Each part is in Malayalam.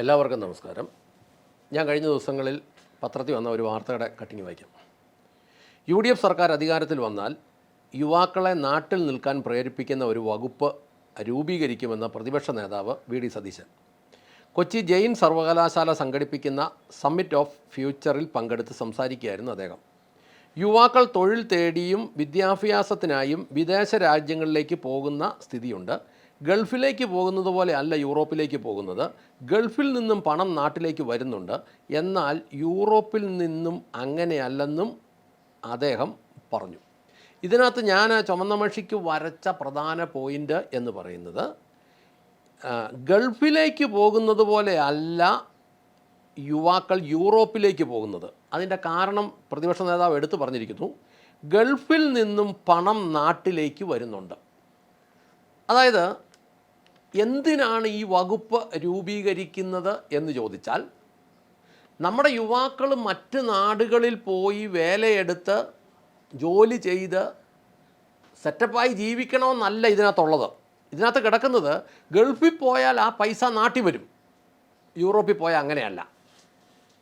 എല്ലാവർക്കും നമസ്കാരം. ഞാൻ കഴിഞ്ഞ ദിവസങ്ങളിൽ പത്രത്തിൽ വന്ന ഒരു വാർത്തയുടെ കട്ടിങ് വായിക്കാം. യു ഡി എഫ് സർക്കാർ അധികാരത്തിൽ വന്നാൽ യുവാക്കളെ നാട്ടിൽ നിൽക്കാൻ പ്രേരിപ്പിക്കുന്ന ഒരു വകുപ്പ് രൂപീകരിക്കുമെന്ന പ്രതിപക്ഷ നേതാവ് വി ഡി സതീശൻ. കൊച്ചി ജെയിൻ സർവകലാശാല സംഘടിപ്പിക്കുന്ന സമ്മിറ്റ് ഓഫ് ഫ്യൂച്ചറിൽ പങ്കെടുത്ത് സംസാരിക്കുകയായിരുന്നു അദ്ദേഹം. യുവാക്കൾ തൊഴിൽ തേടിയും വിദ്യാഭ്യാസത്തിനായും വിദേശ രാജ്യങ്ങളിലേക്ക് പോകുന്ന സ്ഥിതിയുണ്ട്. ഗൾഫിലേക്ക് പോകുന്നത് പോലെ അല്ല യൂറോപ്പിലേക്ക് പോകുന്നത്. ഗൾഫിൽ നിന്നും പണം നാട്ടിലേക്ക് വരുന്നുണ്ട്. എന്നാൽ യൂറോപ്പിൽ നിന്നും അങ്ങനെയല്ലെന്നും അദ്ദേഹം പറഞ്ഞു. ഇതിനകത്ത് ഞാൻ ചുമന്ന മഷിക്ക് വരച്ച പ്രധാന പോയിന്റ് എന്ന് പറയുന്നത് ഗൾഫിലേക്ക് പോകുന്നത് പോലെ അല്ല യുവാക്കൾ യൂറോപ്പിലേക്ക് പോകുന്നത്. അതിന്റെ കാരണം പ്രതിപക്ഷ നേതാവ് എടുത്തു പറഞ്ഞിരിക്കുന്നു. ഗൾഫിൽ നിന്നും പണം നാട്ടിലേക്ക് വരുന്നുണ്ട്. അതായത് എന്തിനാണ് ഈ വകുപ്പ് രൂപീകരിക്കുന്നത് എന്ന് ചോദിച്ചാൽ നമ്മുടെ യുവാക്കൾ മറ്റ് നാടുകളിൽ പോയി വേലയെടുത്ത് ജോലി ചെയ്ത് സെറ്റപ്പായി ജീവിക്കണമെന്നല്ല ഇതിനകത്തുള്ളത്. ഇതിനകത്ത് കിടക്കുന്നത് ഗൾഫിൽ പോയാൽ ആ പൈസ നാട്ടി വരും. യൂറോപ്പിൽ പോയാൽ അങ്ങനെയല്ല.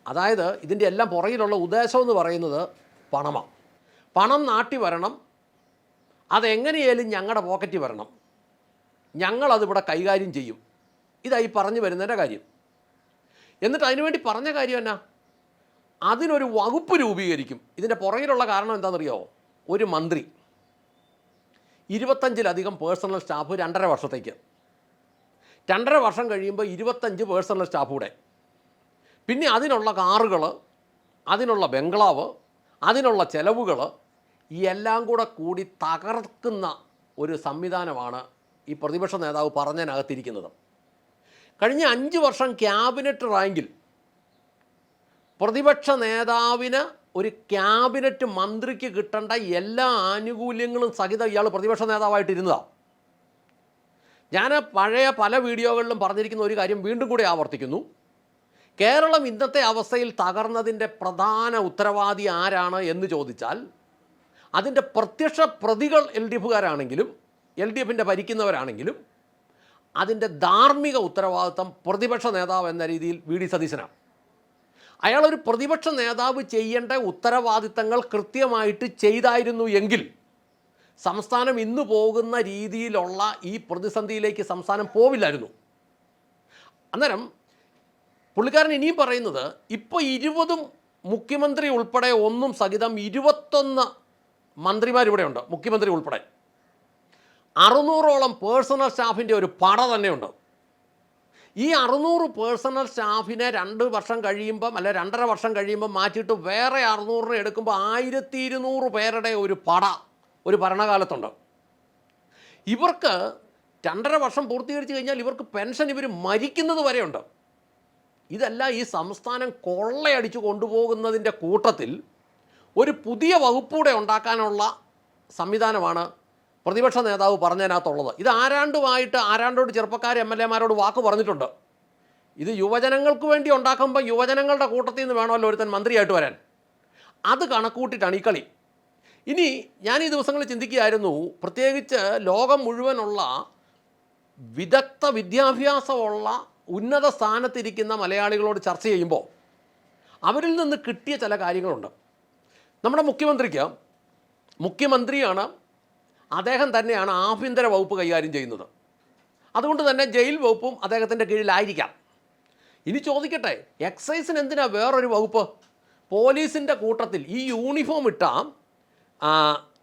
അതായത് ഇതിന്റെ എല്ലാം പുറകിലുള്ള ഉദ്ദേശം എന്ന് പറയുന്നത് പണമാണ്. പണം നാട്ടി വരണം. അതെങ്ങനെയായാലും ഞങ്ങളുടെ പോക്കറ്റിൽ വരണം. ഞങ്ങളതിവിടെ കൈകാര്യം ചെയ്യും. ഇതായി പറഞ്ഞു വരുന്നതിന്റെ കാര്യം. എന്നിട്ട് അതിനുവേണ്ടി പറഞ്ഞ കാര്യം എന്നാ? അതിനൊരു വകുപ്പ് രൂപീകരിക്കും. ഇതിന്റെ പുറകിലുള്ള കാരണം എന്താണെന്നറിയോ? ഒരു മന്ത്രി. ഇരുപത്തഞ്ചിലധികം പേഴ്സണൽ സ്റ്റാഫ് രണ്ടര വർഷത്തേക്ക്. രണ്ടര വർഷം കഴിയുമ്പോൾ ഇരുപത്തഞ്ച് പേഴ്സണൽ സ്റ്റാഫ് കൂടെ. പിന്നെ അതിനുള്ള കാറുകൾ അതിനുള്ള ബംഗ്ലാവ് അതിനുള്ള ചെലവുകൾ എല്ലാം കൂടെ കൂടി തകർക്കുന്ന ഒരു സംവിധാനമാണ് ഈ പ്രതിപക്ഷ നേതാവ് പറഞ്ഞതിനകത്തിരിക്കുന്നത്. കഴിഞ്ഞ അഞ്ച് വർഷം ക്യാബിനറ്റ് റാങ്കിൽ പ്രതിപക്ഷ നേതാവിന് ഒരു ക്യാബിനറ്റ് മന്ത്രിക്ക് കിട്ടേണ്ട എല്ലാ ആനുകൂല്യങ്ങളും സഹിതം ഇയാൾ പ്രതിപക്ഷ നേതാവായിട്ടിരുന്നതാണ് ഞാൻ പഴയ പല വീഡിയോകളിലും പറഞ്ഞിരിക്കുന്ന ഒരു കാര്യം വീണ്ടും കൂടി ആവർത്തിക്കുന്നു. കേരളം ഇന്നത്തെ അവസ്ഥയിൽ തകർന്നതിന്റെ പ്രധാന ഉത്തരവാദി ആരാണ് എന്ന് ചോദിച്ചാൽ അതിന്റെ പ്രത്യക്ഷ പ്രതികൾ എൽ ഡി എഫുകാരാണെങ്കിലും എൽ ഡി എഫിന്റെ ഭരിക്കുന്നവരാണെങ്കിലും അതിന്റെ ധാർമ്മിക ഉത്തരവാദിത്വം പ്രതിപക്ഷ നേതാവ് എന്ന രീതിയിൽ വി ഡി സതീശനാണ്. അയാളൊരു പ്രതിപക്ഷ നേതാവ് ചെയ്യേണ്ട ഉത്തരവാദിത്തങ്ങൾ കൃത്യമായിട്ട് ചെയ്തായിരുന്നു എങ്കിൽ സംസ്ഥാനം ഇന്ന് പോകുന്ന രീതിയിലുള്ള ഈ പ്രതിസന്ധിയിലേക്ക് സംസ്ഥാനം പോവില്ലായിരുന്നു. അന്നേരം പുള്ളിക്കാരൻ ഇനിയും പറയുന്നത് ഇപ്പോൾ ഇരുപതും മുഖ്യമന്ത്രി ഉൾപ്പെടെ ഒന്നും സഹിതം ഇരുപത്തൊന്ന് മന്ത്രിമാരിവിടെയുണ്ട് മുഖ്യമന്ത്രി ഉൾപ്പെടെ. അറുന്നൂറോളം പേഴ്സണൽ സ്റ്റാഫിന്റെ ഒരു പട തന്നെയുണ്ട്. ഈ അറുന്നൂറ് പേഴ്സണൽ സ്റ്റാഫിനെ രണ്ട് വർഷം കഴിയുമ്പം അല്ലെ രണ്ടര വർഷം കഴിയുമ്പം മാറ്റിയിട്ട് വേറെ അറുന്നൂറിനെ എടുക്കുമ്പോൾ ആയിരത്തി ഇരുന്നൂറ് പേരുടെ ഒരു പട ഒരു ഭരണകാലത്തുണ്ട്. ഇവർക്ക് രണ്ടര വർഷം പൂർത്തീകരിച്ച് കഴിഞ്ഞാൽ ഇവർക്ക് പെൻഷൻ ഇവർ മരിക്കുന്നത് വരെയുണ്ട്. ഇതല്ല ഈ സംസ്ഥാനം കൊള്ളയടിച്ചു കൊണ്ടുപോകുന്നതിന്റെ കൂട്ടത്തിൽ ഒരു പുതിയ വകുപ്പൂടെ ഉണ്ടാക്കാനുള്ള സംവിധാനമാണ് പ്രതിപക്ഷ നേതാവ് പറഞ്ഞതിനകത്തുള്ളത്. ഇത് ആരാണ്ടുമായിട്ട് ആരാണ്ടോട് ചെറുപ്പക്കാർ എം എൽ എമാരോട് വാക്ക് പറഞ്ഞിട്ടുണ്ട്. ഇത് യുവജനങ്ങൾക്ക് വേണ്ടി ഉണ്ടാക്കുമ്പോൾ യുവജനങ്ങളുടെ കൂട്ടത്തിൽ നിന്ന് വേണമല്ലോ ഒരുത്തൻ മന്ത്രിയായിട്ട് വരാൻ. അത് കണക്കൂട്ടിയിട്ടാണ് ഈ കളി. ഇനി ഞാൻ ഈ ദിവസങ്ങളിൽ ചിന്തിക്കുകയായിരുന്നു പ്രത്യേകിച്ച് ലോകം മുഴുവനുള്ള വിദഗ്ധ വിദ്യാഭ്യാസമുള്ള ഉന്നത സ്ഥാനത്തിരിക്കുന്ന മലയാളികളോട് ചർച്ച ചെയ്യുമ്പോൾ അവരിൽ നിന്ന് കിട്ടിയ ചില കാര്യങ്ങളുണ്ട്. നമ്മുടെ മുഖ്യമന്ത്രിക്ക് മുഖ്യമന്ത്രിയാണ് അദ്ദേഹം തന്നെയാണ് ആഭ്യന്തര വകുപ്പ് കൈകാര്യം ചെയ്യുന്നത്. അതുകൊണ്ട് തന്നെ ജയിൽ വകുപ്പും അദ്ദേഹത്തിന്റെ കീഴിലായിരിക്കാം. ഇനി ചോദിക്കട്ടെ എക്സൈസിന് എന്തിനാ വേറൊരു വകുപ്പ്? പോലീസിന്റെ കൂട്ടത്തിൽ ഈ യൂണിഫോം ഇട്ട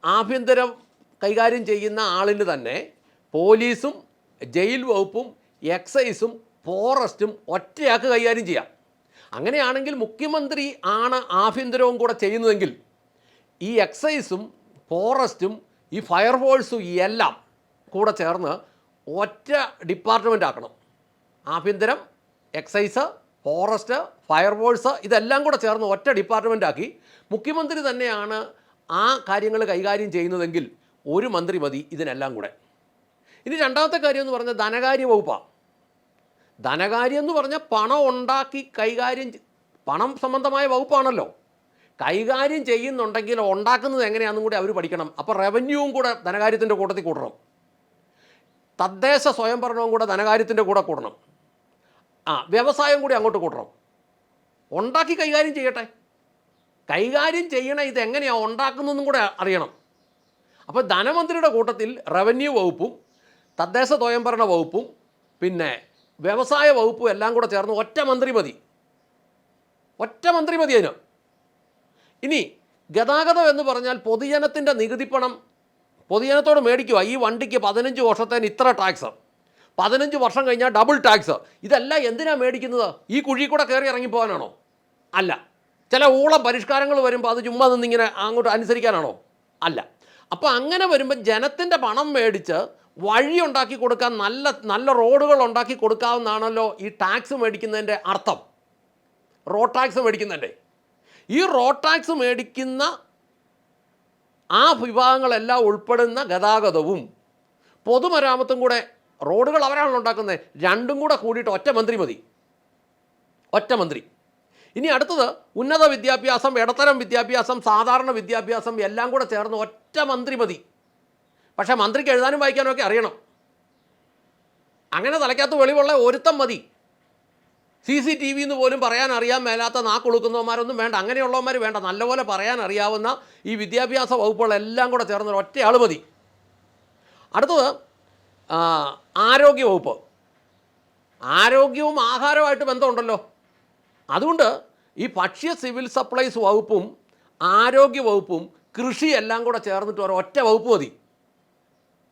ആഭ്യന്തരം കൈകാര്യം ചെയ്യുന്ന ആളിന് തന്നെ പോലീസും ജയിൽ വകുപ്പും എക്സൈസും ഫോറസ്റ്റും ഒറ്റയാൾക്ക് കൈകാര്യം ചെയ്യാം. അങ്ങനെയാണെങ്കിൽ മുഖ്യമന്ത്രി ആണ് ആഭ്യന്തരവും കൂടെ ചെയ്യുന്നതെങ്കിൽ ഈ എക്സൈസും ഫോറസ്റ്റും ഈ ഫയർഫോഴ്സും എല്ലാം കൂടെ ചേർന്ന് ഒറ്റ ഡിപ്പാർട്ട്മെന്റ് ആക്കണം. ആഭ്യന്തരം എക്സൈസ് ഫോറസ്റ്റ് ഫയർഫോഴ്സ് ഇതെല്ലാം കൂടെ ചേർന്ന് ഒറ്റ ഡിപ്പാർട്ട്മെന്റ് ആക്കി മുഖ്യമന്ത്രി തന്നെയാണ് ആ കാര്യങ്ങൾ കൈകാര്യം ചെയ്യുന്നതെങ്കിൽ ഒരു മന്ത്രി മതി ഇതിനെല്ലാം കൂടെ. ഇനി രണ്ടാമത്തെ കാര്യം എന്ന് പറഞ്ഞാൽ ധനകാര്യ വകുപ്പാണ് ധനകാര്യം എന്ന് പറഞ്ഞാൽ പണം ഉണ്ടാക്കി കൈകാര്യം പണം സംബന്ധമായ വകുപ്പാണല്ലോ. കൈകാര്യം ചെയ്യുന്നുണ്ടെങ്കിൽ ഉണ്ടാക്കുന്നത് എങ്ങനെയാണെന്നും കൂടി അവർ പഠിക്കണം. അപ്പോൾ റവന്യൂവും കൂടെ ധനകാര്യത്തിന്റെ കൂട്ടത്തിൽ കൂട്ടണം തദ്ദേശ സ്വയംഭരണവും കൂടെ ധനകാര്യത്തിന്റെ കൂടെ കൂടണം. ആ വ്യവസായം കൂടി അങ്ങോട്ട് കൂട്ടണം ഉണ്ടാക്കി കൈകാര്യം ചെയ്യട്ടെ. കൈകാര്യം ചെയ്യണ ഇത് എങ്ങനെയാണ് ഉണ്ടാക്കുന്നതെന്നും കൂടെ അറിയണം. അപ്പോൾ ധനമന്ത്രിയുടെ കൂട്ടത്തിൽ റവന്യൂ വകുപ്പും തദ്ദേശ സ്വയംഭരണ വകുപ്പും പിന്നെ വ്യവസായ വകുപ്പും എല്ലാം കൂടെ ചേർന്ന് ഒറ്റ മന്ത്രി മതി. ഒറ്റ മന്ത്രി മതി അതിന്. ഇനി ഗതാഗതം എന്ന് പറഞ്ഞാൽ പൊതുജനത്തിന്റെ നികുതി പണം. പൊതുജനത്തോട് മേടിക്കുക. ഈ വണ്ടിക്ക് പതിനഞ്ച് വർഷത്തേന് ഇത്ര ടാക്സ്. പതിനഞ്ച് വർഷം കഴിഞ്ഞാൽ ഡബിൾ ടാക്സ്. ഇതെല്ലാം എന്തിനാണ് മേടിക്കുന്നത്? ഈ കുഴി കൂടെ കയറി ഇറങ്ങി പോകാനാണോ അല്ല. ചില ഊളം പരിഷ്കാരങ്ങൾ വരുമ്പോൾ അത് ചുമ്മാ നിന്നിങ്ങനെ അങ്ങോട്ട് അനുസരിക്കാനാണോ? അല്ല. അപ്പോൾ അങ്ങനെ വരുമ്പോൾ ജനത്തിന്റെ പണം മേടിച്ച് വഴി ഉണ്ടാക്കി കൊടുക്കാൻ നല്ല നല്ല റോഡുകൾ ഉണ്ടാക്കി കൊടുക്കാവുന്നതാണല്ലോ ഈ ടാക്സ് മേടിക്കുന്നതിന്റെ അർത്ഥം. റോഡ് ടാക്സ് മേടിക്കുന്നതിന്റെ. ഈ റോഡ് ടാക്സ് മേടിക്കുന്ന ആ വിഭാഗങ്ങളെല്ലാം ഉൾപ്പെടുന്ന ഗതാഗതവും പൊതുമരാമത്തും കൂടെ റോഡുകൾ അവരാണല്ലോ ഉണ്ടാക്കുന്നത്. രണ്ടും കൂടെ കൂടിയിട്ട് ഒറ്റ മന്ത്രി മതി. ഒറ്റ മന്ത്രി. ഇനി അടുത്തത് ഉന്നത വിദ്യാഭ്യാസം ഇടത്തരം വിദ്യാഭ്യാസം സാധാരണ വിദ്യാഭ്യാസം എല്ലാം കൂടെ ചേർന്ന് ഒറ്റ മന്ത്രി മതി. പക്ഷേ മന്ത്രിക്ക് എഴുതാനും വായിക്കാനും ഒക്കെ അറിയണം. അങ്ങനെ തലയ്ക്കകത്ത് വെളിവുള്ള ഒരുത്തം മതി. സി സി ടി വി എന്ന് പോലും പറയാൻ അറിയാൻ മേലാത്ത നാക്കൊളുക്കുന്നവന്മാരൊന്നും വേണ്ട. അങ്ങനെയുള്ളവന്മാർ വേണ്ട. നല്ലപോലെ പറയാൻ അറിയാവുന്ന ഈ വിദ്യാഭ്യാസ വകുപ്പുകളെല്ലാം കൂടെ ചേർന്ന് ഒറ്റയാൾ മതി. അടുത്തത് ആരോഗ്യ വകുപ്പ്. ആരോഗ്യവും ആഹാരവുമായിട്ട് ബന്ധമുണ്ടല്ലോ. അതുകൊണ്ട് ഈ ഭക്ഷ്യ സിവിൽ സപ്ലൈസ് വകുപ്പും ആരോഗ്യ വകുപ്പും കൃഷി എല്ലാം കൂടെ ചേർന്നിട്ട് ഒരു ഒറ്റ വകുപ്പ് മതി.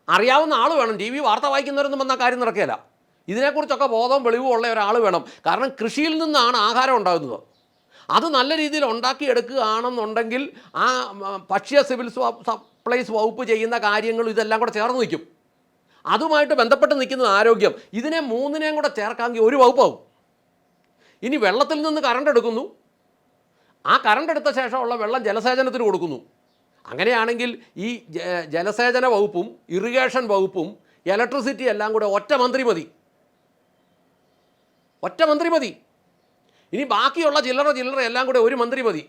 അറിയാവുന്ന ആൾ വേണം. ടി വി വാർത്ത വായിക്കുന്നവരൊന്നും വന്ന കാര്യം നടക്കുകയില്ല. ഇതിനെക്കുറിച്ചൊക്കെ ബോധവും വെളിവും ഉള്ള ഒരാൾ വേണം. കാരണം കൃഷിയിൽ നിന്നാണ് ആഹാരം ഉണ്ടാകുന്നത്. അത് നല്ല രീതിയിൽ ഉണ്ടാക്കിയെടുക്കുകയാണെന്നുണ്ടെങ്കിൽ ആ ഭക്ഷ്യ സിവിൽ സ്വ- സപ്ലൈസ് വകുപ്പ് ചെയ്യുന്ന കാര്യങ്ങൾ ഇതെല്ലാം കൂടെ ചേർന്ന് നിൽക്കും. അതുമായിട്ട് ബന്ധപ്പെട്ട് നിൽക്കുന്ന ആരോഗ്യം. ഇതിനെ മൂന്നിനെയും കൂടെ ചേർക്കാമെങ്കിൽ ഒരു വകുപ്പാവും ഇനി വെള്ളത്തിൽ നിന്ന് കറണ്ട് എടുക്കുന്നു. ആ കറണ്ട് എടുത്ത ശേഷമുള്ള വെള്ളം ജലസേചനത്തിന് കൊടുക്കുന്നു. അങ്ങനെയാണെങ്കിൽ ഈ ജലസേചന വകുപ്പും ഇറിഗേഷൻ വകുപ്പും ഇലക്ട്രിസിറ്റി എല്ലാം കൂടെ ഒറ്റ മന്ത്രി മതി. ഒറ്റ മന്ത്രി മതി. ഇനി ബാക്കിയുള്ള ചില്ലറ ചില്ലറ എല്ലാം കൂടെ ഒരു മന്ത്രി മതി.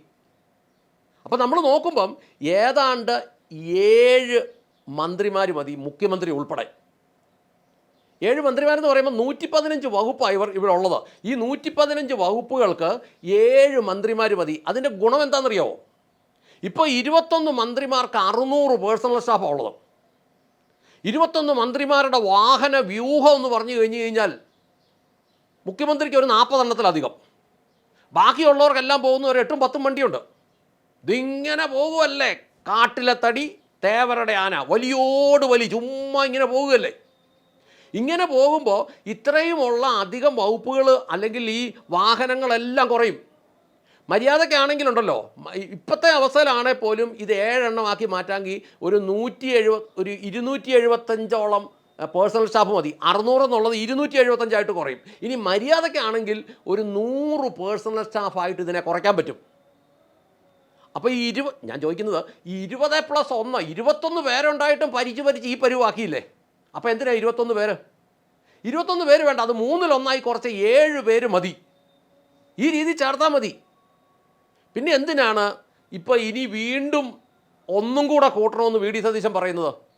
അപ്പോൾ നമ്മൾ നോക്കുമ്പം ഏതാണ്ട് ഏഴ് മന്ത്രിമാർ മതി മുഖ്യമന്ത്രി ഉൾപ്പെടെ. ഏഴ് മന്ത്രിമാരെന്ന് പറയുമ്പോൾ നൂറ്റി പതിനഞ്ച് വകുപ്പാണ് ഇവർ ഇവിടെ ഉള്ളത്. ഈ നൂറ്റി പതിനഞ്ച് വകുപ്പുകൾക്ക് ഏഴ് മന്ത്രിമാർ മതി. അതിന്റെ ഗുണം എന്താണെന്നറിയോ ഇപ്പോൾ ഇരുപത്തൊന്ന് മന്ത്രിമാർക്ക് അറുന്നൂറ് പേഴ്സണൽ സ്റ്റാഫാണ് ഉള്ളത്. ഇരുപത്തൊന്ന് മന്ത്രിമാരുടെ വാഹന വ്യൂഹം എന്ന് പറഞ്ഞു കഴിഞ്ഞു കഴിഞ്ഞാൽ മുഖ്യമന്ത്രിക്ക് ഒരു നാൽപ്പതെണ്ണത്തിലധികം ബാക്കിയുള്ളവർക്കെല്ലാം പോകുന്ന ഒരു എട്ടും പത്തും വണ്ടിയുണ്ട്. ഇതിങ്ങനെ പോകുമല്ലേ കാട്ടിലെ തടി തേവരുടെ ആന. വലിയോട് വലി ചുമ്മാ ഇങ്ങനെ പോകുകയല്ലേ ഇങ്ങനെ പോകുമ്പോൾ ഇത്രയുമുള്ള അധികം വകുപ്പുകൾ അല്ലെങ്കിൽ ഈ വാഹനങ്ങളെല്ലാം കുറയും. മര്യാദക്കാണെങ്കിലുണ്ടല്ലോ ഇപ്പോഴത്തെ അവസ്ഥയിലാണെങ്കിൽ പോലും ഇത് ഏഴെണ്ണമാക്കി മാറ്റാമെങ്കിൽ ഒരു നൂറ്റി എഴുപത് ഒരു ഇരുന്നൂറ്റി എഴുപത്തഞ്ചോളം പേഴ്സണൽ സ്റ്റാഫ് മതി. അറുന്നൂറ് എന്നുള്ളത് ഇരുന്നൂറ്റി എഴുപത്തഞ്ചായിട്ട് കുറയും. ഇനി മര്യാദക്കാണെങ്കിൽ ഒരു നൂറ് പേഴ്സണൽ സ്റ്റാഫായിട്ട് ഇതിനെ കുറയ്ക്കാൻ പറ്റും. അപ്പോൾ ഈ ഇരുപ ഞാൻ ചോദിക്കുന്നത് ഈ ഇരുപത് പ്ലസ് ഒന്ന് ഇരുപത്തൊന്ന് പേരുണ്ടായിട്ടും പരിച്ച് പരിച്ച് ഈ പരുവാക്കിയില്ലേ? അപ്പോൾ എന്തിനാണ് ഇരുപത്തൊന്ന് പേര്? ഇരുപത്തൊന്ന് പേര് വേണ്ട അത് മൂന്നിലൊന്നായി കുറച്ച് ഏഴ് പേര് മതി. ഈ രീതി ചേർത്താൽ മതി. പിന്നെ എന്തിനാണ് ഇപ്പോൾ ഇനി വീണ്ടും ഒന്നും കൂടെ കൂട്ടണമെന്ന് വി ഡി സതീശൻ പറയുന്നത്?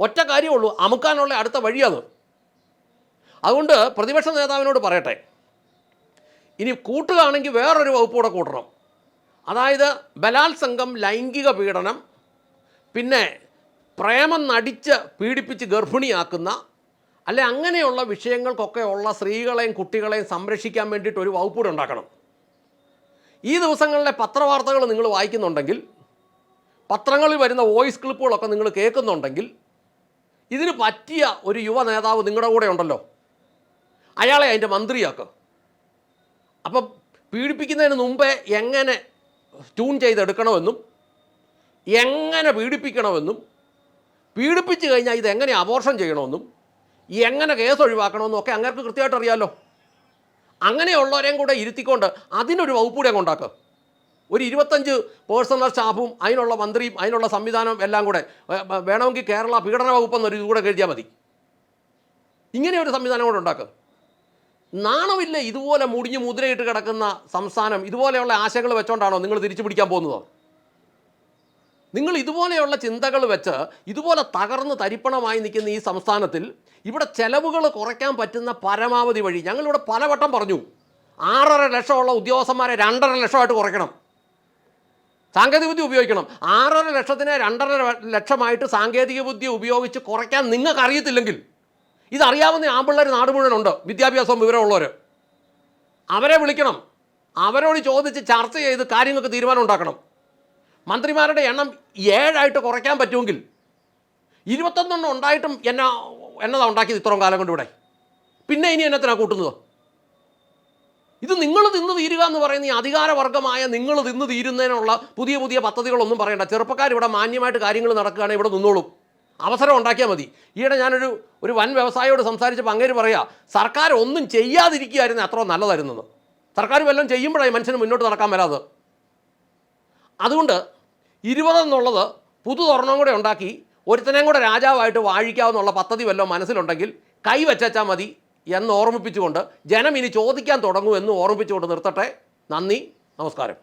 ഒറ്റ കാര്യമുള്ളൂ അമുക്കാനുള്ള അടുത്ത വഴിയത് അതുകൊണ്ട് പ്രതിപക്ഷ നേതാവിനോട് പറയട്ടെ. ഇനി കൂട്ടുകയാണെങ്കിൽ വേറൊരു വകുപ്പ് കൂടെ കൂട്ടണം. അതായത് ബലാത്സംഗം ലൈംഗിക പീഡനം പിന്നെ പ്രേമം നടിച്ച് പീഡിപ്പിച്ച് ഗർഭിണിയാക്കുന്ന അല്ലെ അങ്ങനെയുള്ള വിഷയങ്ങൾക്കൊക്കെ ഉള്ള സ്ത്രീകളെയും കുട്ടികളെയും സംരക്ഷിക്കാൻ വേണ്ടിയിട്ട് ഒരു വകുപ്പ് കൂടെ ഉണ്ടാക്കണം. ഈ ദിവസങ്ങളിലെ പത്രവാർത്തകൾ നിങ്ങൾ വായിക്കുന്നുണ്ടെങ്കിൽ പത്രങ്ങളിൽ വരുന്ന വോയിസ് ക്ലിപ്പുകളൊക്കെ നിങ്ങൾ കേൾക്കുന്നുണ്ടെങ്കിൽ ഇതിന് പറ്റിയ ഒരു യുവ നേതാവ് നിങ്ങളുടെ കൂടെ ഉണ്ടല്ലോ. അയാളെ അതിന്റെ മന്ത്രിയാക്കുക അപ്പം പീഡിപ്പിക്കുന്നതിന് മുമ്പേ എങ്ങനെ ട്യൂൺ ചെയ്തെടുക്കണമെന്നും എങ്ങനെ പീഡിപ്പിക്കണമെന്നും പീഡിപ്പിച്ച് കഴിഞ്ഞാൽ ഇത് എങ്ങനെ അബോർഷൻ ചെയ്യണമെന്നും എങ്ങനെ കേസ് ഒഴിവാക്കണമെന്നും ഒക്കെ അങ്ങേർക്ക് കൃത്യമായിട്ട് അറിയാമല്ലോ അങ്ങനെയുള്ളവരെയും കൂടെ ഇരുത്തിക്കൊണ്ട് അതിനൊരു വകുപ്പ് കൂടെ അങ്ങ് ഉണ്ടാക്കുക ഒരു ഇരുപത്തഞ്ച് പേഴ്സണൽ സ്റ്റാഫും അതിനുള്ള മന്ത്രിയും അതിനുള്ള സംവിധാനവും എല്ലാം കൂടെ വേണമെങ്കിൽ കേരള പീഡന വകുപ്പ് എന്നൊരു ഇത് കൂടെ എഴുതിയാൽ മതി. ഇങ്ങനെ ഒരു സംവിധാനം കൂടെ ഉണ്ടാക്കുക നാണമില്ല ഇതുപോലെ മുടിഞ്ഞ് മുദ്രയിട്ട് കിടക്കുന്ന സംസ്ഥാനം ഇതുപോലെയുള്ള ആശയങ്ങൾ വെച്ചോണ്ടാണോ നിങ്ങൾ തിരിച്ചു പിടിക്കാൻ പോകുന്നത്? നിങ്ങൾ ഇതുപോലെയുള്ള ചിന്തകൾ വെച്ച് ഇതുപോലെ തകർന്ന് തരിപ്പണമായി നിൽക്കുന്ന ഈ സംസ്ഥാനത്തിൽ ഇവിടെ ചെലവുകൾ കുറയ്ക്കാൻ പറ്റുന്ന പരമാവധി വഴി ഞങ്ങളിവിടെ പലവട്ടം പറഞ്ഞു ആറര ലക്ഷമുള്ള ഉദ്യോഗസ്ഥന്മാരെ രണ്ടര ലക്ഷമായിട്ട് കുറയ്ക്കണം. സാങ്കേതികവിദ്യ ഉപയോഗിക്കണം. ആറര ലക്ഷത്തിനെ രണ്ടര ലക്ഷമായിട്ട് സാങ്കേതിക ബുദ്ധി ഉപയോഗിച്ച് കുറയ്ക്കാൻ നിങ്ങൾക്ക് അറിയത്തില്ലെങ്കിൽ ഇതറിയാവുന്ന ആമ്പിള്ളേർ നാട് മുഴുവനുണ്ട് വിദ്യാഭ്യാസം വിവരമുള്ളവർ അവരെ വിളിക്കണം. അവരോട് ചോദിച്ച് ചർച്ച ചെയ്ത് കാര്യങ്ങൾക്ക് തീരുമാനം ഉണ്ടാക്കണം. മന്ത്രിമാരുടെ എണ്ണം ഏഴായിട്ട് കുറയ്ക്കാൻ പറ്റുമെങ്കിൽ ഇരുപത്തൊന്നെണ്ണം ഉണ്ടായിട്ടും എന്നാ എന്നതാ ഉണ്ടാക്കിയത് ഇത്രയും കാലം കൊണ്ട് ഇവിടെ? പിന്നെ ഇനി എന്നത്തിനാ കൂട്ടുന്നത്? ഇത് നിങ്ങൾ തിന്ന് തീരുക എന്ന് പറയുന്ന ഈ അധികാരവർഗമായ നിങ്ങൾ തിന്ന് തീരുന്നതിനുള്ള പുതിയ പുതിയ പദ്ധതികളൊന്നും പറയണ്ട. ചെറുപ്പക്കാർ ഇവിടെ മാന്യമായിട്ട് കാര്യങ്ങൾ നടക്കുകയാണെങ്കിൽ ഇവിടെ നിന്നോളും. അവസരം ഉണ്ടാക്കിയാൽ മതി. ഈയിടെ ഞാനൊരു ഒരു വൻ വ്യവസായിയോട് സംസാരിച്ചപ്പോൾ അങ്ങേര് പറയാ സർക്കാർ ഒന്നും ചെയ്യാതിരിക്കുകയായിരുന്നു അത്ര നല്ലതായിരുന്നു സർക്കാർ വല്ലതും ചെയ്യുമ്പോഴായി മനുഷ്യന് മുന്നോട്ട് നടക്കാൻ വരാതെ അതുകൊണ്ട് ഇരുപതെന്നുള്ളത് പുതു തുറന്നും കൂടെ ഉണ്ടാക്കി ഒരുത്തനെയും കൂടെ രാജാവായിട്ട് വാഴിക്കാവുന്നുള്ള പദ്ധതി വല്ലതും മനസ്സിലുണ്ടെങ്കിൽ കൈവച്ചാൽ മതി. എന്ന് ഓർമ്മിപ്പിച്ചുകൊണ്ട് ജനം ഇനി ചോദിക്കാൻ തുടങ്ങുമെന്ന് ഓർമ്മിപ്പിച്ചുകൊണ്ട് നിർത്തട്ടെ. നന്ദി നമസ്കാരം.